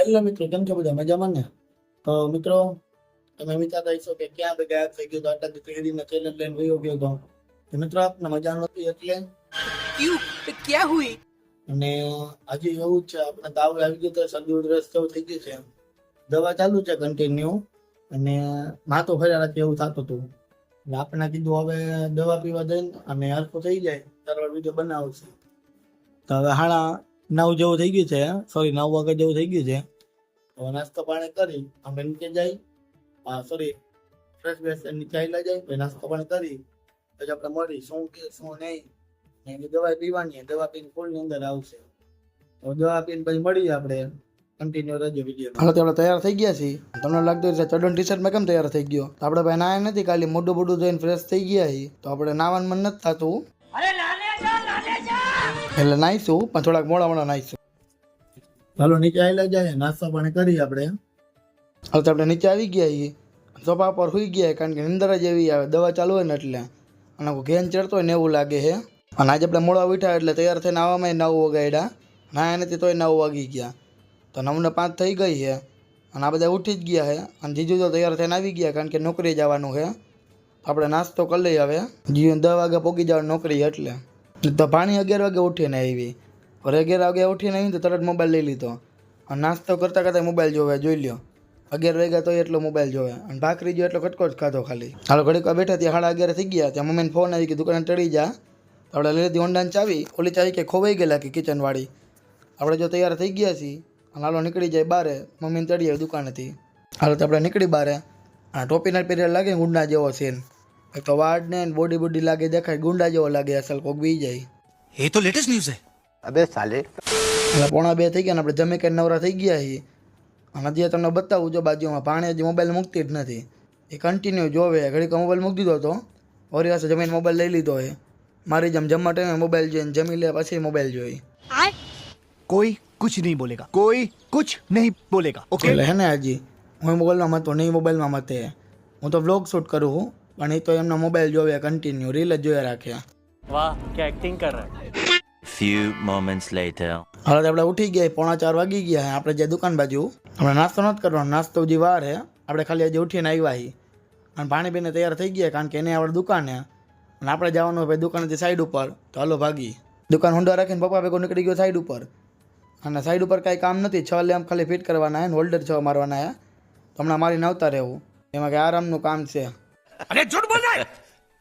Hello મિત્રો. કેમ છો બધા? મજામાં ને? તો મિત્રો તમે વિચારતા હશો કે ક્યાં બે ગાયબ થઈ ગયો તો આટલા દિવસ હેડીને ચેલેન્જ લઈને વયો ગયો તો. મિત્રો આપને મજા નહોતી એટલે ક્યાં? હુઈ? અને આજે એવું છે આપણે તાવ આવી ગયો તો શરદી ઉધરસ જેવું થઈ ગયું છે. દવા ચાલુ છે કન્ટિન્યુ અને માથો ફર્યા રાખે એવું થતું હતું. એટલે આપણે કીધું હવે દવા પીવા દઈને અને હરખું થઈ જાય. ત્યારબાદ વીડિયો બનાવશે તો હવે હાણા નવ જેવું થઈ ગયું છે સોરી નવ વાગે જેવું થઈ ગયું છે. હવે નાસ્તો પાણી કરી, અમે નીચે જાય સોરી ફ્રેશ બેસ નીચે આવેલા જાય પછી નાસ્તો પાણી કરી. પછી આપણે મળી શું કે, શું નહીં. એની દવા પીવાની દવા પીને ફૂલની અંદર આવશે. તો દવા પીને પછી મળીએ આપણે. કન્ટિન્યુ રહેજો વીડિયો હાલો આપણે તૈયાર થઈ ગયા છીએ. તમને લાગતું છે ચડન ટી શર્ટમાં કેમ તૈયાર થઈ ગયો? આપણે ભાઈ નાયા નથી ખાલી મોઢું મોઢું જોઈને ફ્રેશ થઈ ગયા તો આપણે નાવાનું મન નથી થતું. એટલે નાહીશું પણ થોડાક મોડા મોડા નાહીશું ચાલો નીચે આવેલા જાય નાસ્તો પાણી કરી આપણે. હવે તો આપણે નીચે આવી ગયા છીએ. સોફા પર સુઈ ગયા કારણ કે નિંદર જ એવી આવે દવા ચાલુ હોય ને એટલે. અને ઘેન ચડતો હોય ને એવું લાગે છે. અને આજે આપણે મોડા ઉઠ્યા એટલે તૈયાર થઈને આવવામાં નવ વગાડ્યા ના નથી તોય નવ વાગી ગયા. તો નવને પાંચ થઈ ગઈ છે. અને આ બધા ઉઠી જ ગયા છે. અને જીજુ તો તૈયાર થઈને આવી ગયા કારણ કે નોકરી જવાનું છે. આપણે નાસ્તો કરી લઈએ હવે. જીજુ દસ વાગે પોગી જવાનું નોકરી એટલે. તો પાણી અગિયાર વાગે ઉઠીને આવી. ઘરે અગિયાર વાગે ઉઠીને આવી તો તરત મોબાઈલ લઈ લીધો. અને નાસ્તો કરતાં કરતાં મોબાઈલ જોવે, જોઈ લ્યો. અગિયાર વાગ્યા તો એટલો મોબાઈલ જોવે. અને ભાખરી જો એટલો કટકો જ ખાધો ખાલી. હાલો, ઘડીક વાર બેઠા ત્યાં સાડા અગિયાર થઈ ગયા. ત્યાં મમ્મીને ફોન આવી કે દુકાને ચડી જા. આપણે લઈ લીધી હોન્ડાની ચાવી. ઓલી ચાવી કે ખોવાઈ ગયેલા કે કિચનવાળી આપણે જો તૈયાર થઈ ગયા છીએ, અને હાલો નીકળી જાય બારે. મમ્મીને તળી આવે દુકાનેથી. હાલો તો આપણે નીકળી બારે. આ ટોપીના પહેર્યા લાગે ગુંડા જેવો સીન એક તો વાડ ને બોડી બોડી લાગે દેખાય ગુંડા જેવો લાગે અસલ કોક બી જાય. એ તો લેટેસ્ટ ન્યૂઝ છે. અબે સાલે. પોણા બે થઈ ગયા ને આપણે જમે કે નવરા થઈ ગયા છીએ. અને જે તમને બતાવું જો બાજુમાં પાણી હજી મોબાઈલ મૂકતી જ નથી. એ કન્ટિન્યુ જોવે ઘડીક મોબાઈલ મૂકી દીધો હતો ઓરી પાસે જમીન મોબાઈલ લઈ લીધો હોય મારી જેમ જમવા ટાઈમે મોબાઈલ જોઈને જમી લે પછી મોબાઈલ જોઈ. કોઈ કુછ નહીં બોલેગા. કોઈ કુછ નહીં બોલેગા. ઓકે એટલે હે ને હાજી હું મોબાઈલમાં મતો નહીં મોબાઈલમાં મતે. હું તો વ્લોગ શૂટ કરું છું. પણ એ તો એમનો મોબાઈલ જોવે કન્ટિન્યુ રીલ જ જોયા રાખ્યા વાહ કે એક્ટિંગ કર રહા. ફ્યુ મોમેન્ટ્સ લેટર હાલ આપણે ઉઠી ગયા પોણા ચાર વાગી ગયા આપણે જે દુકાન બાજુ. આપણે નાસ્તો નથી કરવાનો નાસ્તો જે વાર હે. આપણે ખાલી આજે ઉઠીને આવ્યા હી. અને પાણી પીને તૈયાર થઈ ગયા કારણ કે એને આપણે દુકાને અને આપણે જવાનું ભાઈ દુકાનથી સાઈડ ઉપર. તો હાલો ભાગી. દુકાન હુંડા રાખીને પપ્પા ભેગો નીકળી ગયો સાઈડ ઉપર. અને સાઈડ ઉપર કાંઈ કામ નથી છ લેમ્પ ખાલી ફિટ કરવાના હે હોલ્ડર છ મારવાના હે. હમણાં મારીને આવતા રહેવું. એમાં કે આરામનું કામ છે. અરે જૂઠ બોલાય!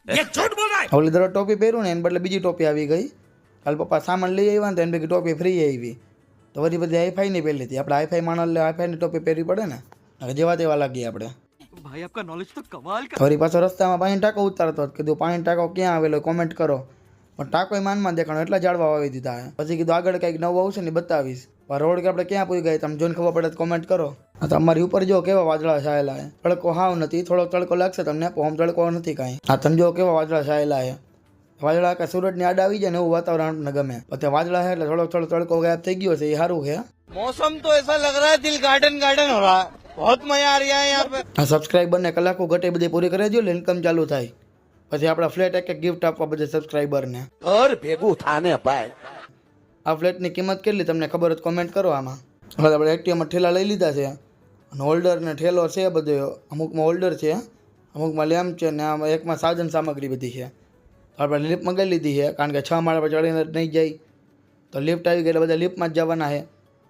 એ જૂઠ બોલાય! ઓલી દરો ટોપી પહેરું ને એને બદલે બીજી ટોપી આવી ગઈ. કાલ પપ્પા સામાન લઈ આવ્યા ને તો એને ભેગી ટોપી ફ્રી આવી. તો વધી બધી હાઈફાઈ ની પહેલેથી આપણે આઈફાઈ માણસ લે આઈફાઈ ની ટોપી પહેરવી પડે ને? હવે જેવા તેવા લાગીએ આપણે. ભાઈ આપકા નોલેજ તો કમાલ કા ફરી પાછો રસ્તામાં પાણી ટાંકો ઉતારતો હતો. કીધું પાણી ટાંકો ક્યાં આવેલો? કોમેન્ટ કરો. પણ ટાંકો માનમાં દેખાણો. એટલા જાળવા આવી દીધા. પછી કીધું આગળ કંઈક નવું આવશે ને બતાવીશ. રોડ કે આપણે ક્યાં પૂરી ગયા તમને જોઈને ખબર પડે તો કોમેન્ટ કરો આ તો અમારી ઉપર જો કેવા વાદળા છાયેલા છે તડકો હાવ નથી થોડો તડકો લાગશે તમને પણ આમ તડકો નથી કાંઈ આ તમે જો કેવા વાદળા છાયેલા છે વાદળા કે સૂરજની આડા આવી જાય ને એવું વાતાવરણ આપણને ગમે પછી વાદળા છે એટલે થોડો થોડો તડકો ગાયબ થઈ ગયો છે એ સારું છે मौसम तो ऐसा लग रहा है दिल गार्डन गार्डन हो रहा है बहुत मजा आ रहा है यहाँ पे આ સબસ્ક્રાઈબરને કલાકો ઘટે બધી પૂરી કરી દો ઇન્કમ ચાલુ થાય પછી આપણા ફ્લેટ એક એક ગિફ્ટ આપવા બધા સબસ્ક્રાઈબરને घर भेगू थाने पाए આ ફ્લેટની કિંમત કેટલી તમને ખબર જ કોમેન્ટ કરો આમાં. હવે આપણે એક્ટિવામાં ઠેલા લઈ લીધા છે. અને હોલ્ડર ને ઠેલો છે બધો. અમુકમાં હોલ્ડર છે. અમુકમાં લેમ્પ છે ને આમાં એકમાં સાધન સામગ્રી બધી છે. આપણે લિફ્ટ મંગાવી લીધી છે. કારણ કે છ માળા પર ચડીને નહીં જાય. તો લિફ્ટ આવી ગઈ એટલે બધા લિફ્ટમાં જ જવાના છે.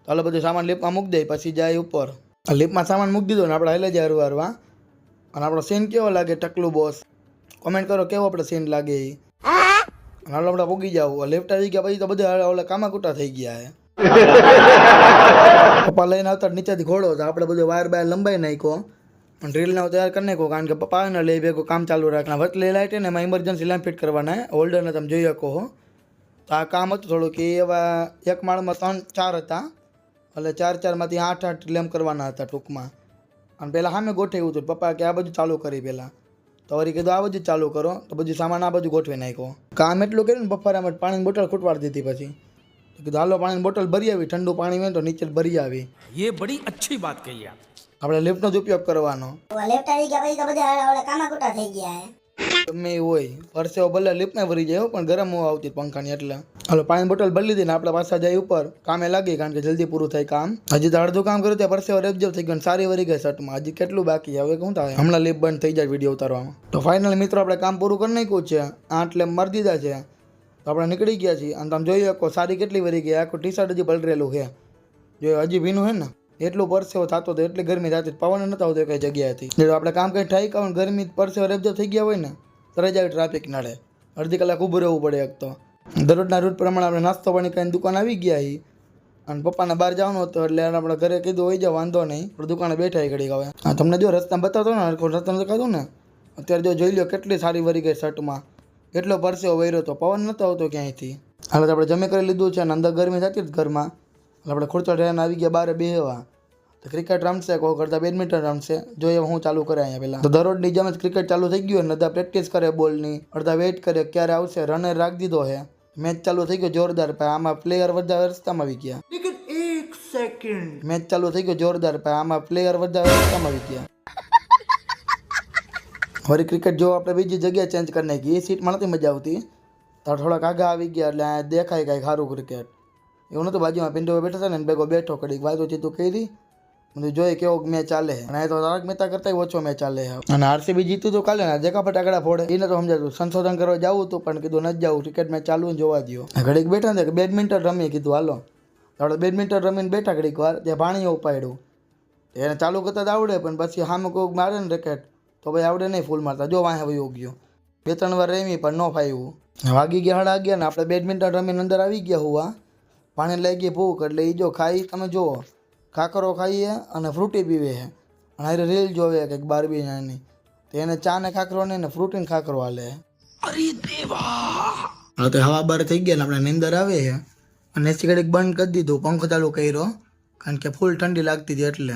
તો એટલે બધું સામાન લિફ્ટમાં મૂકી દે, પછી જાય ઉપર. લિફ્ટમાં સામાન મૂકી દીધો ને આપણે હાલે જાય હરવા હરવા. અને આપણો સીન કેવો લાગે? ટકલું બોસ કોમેન્ટ કરો, કેવો આપણે સીન લાગે એ હાલો આપણે પૂગી જાવ લેફ્ટ આવી ગયા પછી તો બધા ઓલા કામાકુટા થઈ ગયા હે. પપ્પા લઈને આવતા નીચેથી ઘોડો તો આપણે બધું વાયર બાયર લંબાઈ નાખ્યો. અને ડ્રીલ ને તૈયાર કરી નાખ્યો કારણ કે પપ્પા ને લઈ ભેગો કામ ચાલુ રાખના વચલી લાઈટ ને એમાં ઇમરજન્સી લેમ્પ ફિટ કરવાના હોલ્ડરને તમે જોઈ શકો હો. તો આ કામ હતું થોડું કે એવા એક માળમાં ત્રણ ચાર હતા. એટલે ચાર ચારમાંથી આઠ આઠ લેમ્પ કરવાના હતા ટૂંકમાં. અને પહેલાં સામે ગોઠવ્યું હતું. પપ્પા કે આ બધું ચાલુ કરી પહેલાં તો વળી કીધું આ બધું ચાલુ કરો. તો બધું સામાન આ બધું ગોઠવી નાખ્યો. કામ એટલું કર્યું ને બફારે અમે પાણીની બોટલ ખૂટવાડી દીધી પછી. કીધું હાલો પાણીની બોટલ ભરી આવી ઠંડુ પાણી હોય તો નીચે ભરી આવી. એ બડી અચ્છી વાત કહી આપ. આપણે લેફ્ટનો જ ઉપયોગ કરવાનો. લેફ્ટ આવી ગયા પછી તો બધા કામા ખોટા થઈ ગયા ગમે હોય. પરસેવો ભલે લીપમાં ભરી જાય પણ ગરમ હોવા આવતી પંખાની એટલે. હાલો, પાણી બોટલ ભરી લીધી ને આપણે પાછા જાય ઉપર. કામે લાગી કારણ કે જલ્દી પૂરું થાય કામ. હજી તો અડધું કામ કર્યું, ત્યાં પરસેવો રેપજેપ થઈ ગયો સારી વરી ગઈ શર્ટમાં. હજી કેટલું બાકી હવે શું થાય? હમણાં લીપ બંધ થઈ જાય વીડિયો ઉતારવામાં. તો ફાઇનલ મિત્રો, આપણે કામ પૂરું કરી નાખ્યું છે. આઠ લેમ મારી દીધા છે. તો આપણે નીકળી ગયા છીએ. અને તમે જોઈ શકો, સારી કેટલી વરી ગઈ. આખું ટી શર્ટ હજી પલરેલું છે. જો હજી ભીનું હે ને, એટલું પરસેવો થતો હતો, એટલી ગરમી થતી હતી. પવન નતા આવતો કઈ જગ્યાએથી. આપણે કામ કઈ થાય કામ, ગરમી પરસેવો રેબજો થઈ ગયા હોય ને તરત આવી ટ્રાફિક નડે અડધી કલાક ઊભું રહેવું પડે એક તો. દરરોજના રૂટ પ્રમાણે આપણે નાસ્તો પાણી કરીને દુકાન આવી ગયા એ અને પપ્પાને બહાર જવાનું હતું એટલે આપણે ઘરે કીધું હોય જાવ વાંધો નહીં. પણ દુકાને બેઠા ઘડી હવે. હા, તમને જો રસ્તા બતાવતો ને રસ્તા નથી ને, અત્યારે જો જોઈ લો કેટલી સારી વરી ગઈ શર્ટમાં એટલો પરસેવો વૈરો હતો પવન નહોતો આવતો ક્યાંયથી. હાલ તો આપણે જમી કરી લીધું છે અને અંદર ગરમી થતી જ ઘરમાં. એટલે આપણે ખુરચા ટ્રેન આવી ગયા બારે બેહવા. તો ક્રિકેટ રમશે કોઈ કરતાં બેડમિન્ટન રમશે. જોઈએ હું ચાલુ કરે અહીંયા પહેલાં. તો દરરોજની જેમ જ ક્રિકેટ ચાલુ થઈ ગયું ને અડધા પ્રેક્ટિસ કરે બોલની અડધા વેઇટ કરે ક્યારે આવશે? રનર રાખી દીધો છે મેચ ચાલુ થઈ ગયો જોરદાર પણ આમાં પ્લેયર બધા રસ્તામાં આવી ગયા. એક સેકન્ડ મેચ ચાલુ થઈ ગયો જોરદાર પણ આમાં પ્લેયર બધા રસ્તામાં આવી ગયા. વળી ક્રિકેટ જો આપણે બીજી જગ્યાએ ચેન્જ કરી નાખી. એ સીટમાં નથી મજા આવતી. તો થોડાક આગળ આવી ગયા એટલે આ દેખાય કાંઈ સારું ક્રિકેટ એવું નહોતું બાજુમાં પિંડો બેઠા હતા ને ભેગો બેઠો કડીક વાતો તું કરી. બધું જોઈએ કેવો મેચ ચાલે અને તો તારક મહેતા કરતા ઓછો મેચ ચાલે અને આરસીબી જીતું તો કાલે જગા ફટાકડા ફોડે. એને તો સમજાતું સંશોધન કરવા જવું હતું પણ કીધું નથી જવું ક્રિકેટ મેચ ચાલુ જોવા દો ઘડીક બેઠા ને બેડમિન્ટન રમીએ કીધું, હાલો. આપણે બેડમિન્ટન રમીને બેઠા ઘડીક વાર, ત્યાં પાણી ઉપાડ્યું. એને ચાલુ કરતા જ આવડે, પણ પછી સામે કોઈક મારે ને રેકેટ તો ભાઈ આવડે નહીં ફૂલ મારતા. જો વાંહે વયો ગયો. બે ત્રણ વાર રેમી, પણ ન ફાવ્યું વાગી ગયા હડા ગયા ને, આપણે બેડમિન્ટન રમીને અંદર આવી ગયા હોવા. પાણી લઈ ગઈ ભૂખ, એટલે એ જો ખાઈ, તમે જુઓ. કાકરો ખાઈએ અને ફ્રૂટી પીવે છે. અને હારે રીલ જોવે કંઈક બારબી નાની. તો એને ચા ને ખાકરો નહીં ને ફ્રૂટી ને ખાકરો હાલે. અરે દેવા! હા તો હવા બાર થઈ ગયા ને આપણે નીંદર આવે છે. અને એસી ઘડીક બંધ કરી દીધું પંખો ચાલુ કર્યો. કારણ કે ફૂલ ઠંડી લાગતી હતી એટલે.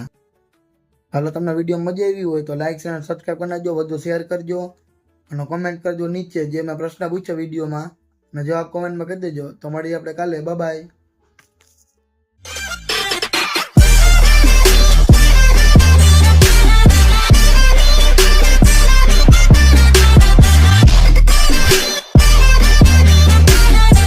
હાલો તમને વીડિયો મજા આવી હોય તો લાઇક અને સબસ્ક્રાઈબ કરી નાખજો. વધુ શેર કરજો. અને કોમેન્ટ કરજો નીચે જે મેં પ્રશ્ન પૂછ્યો વિડીયોમાં. અને જવાબ કોમેન્ટમાં કરી દેજો. તો મળીએ આપણે કાલે. બાય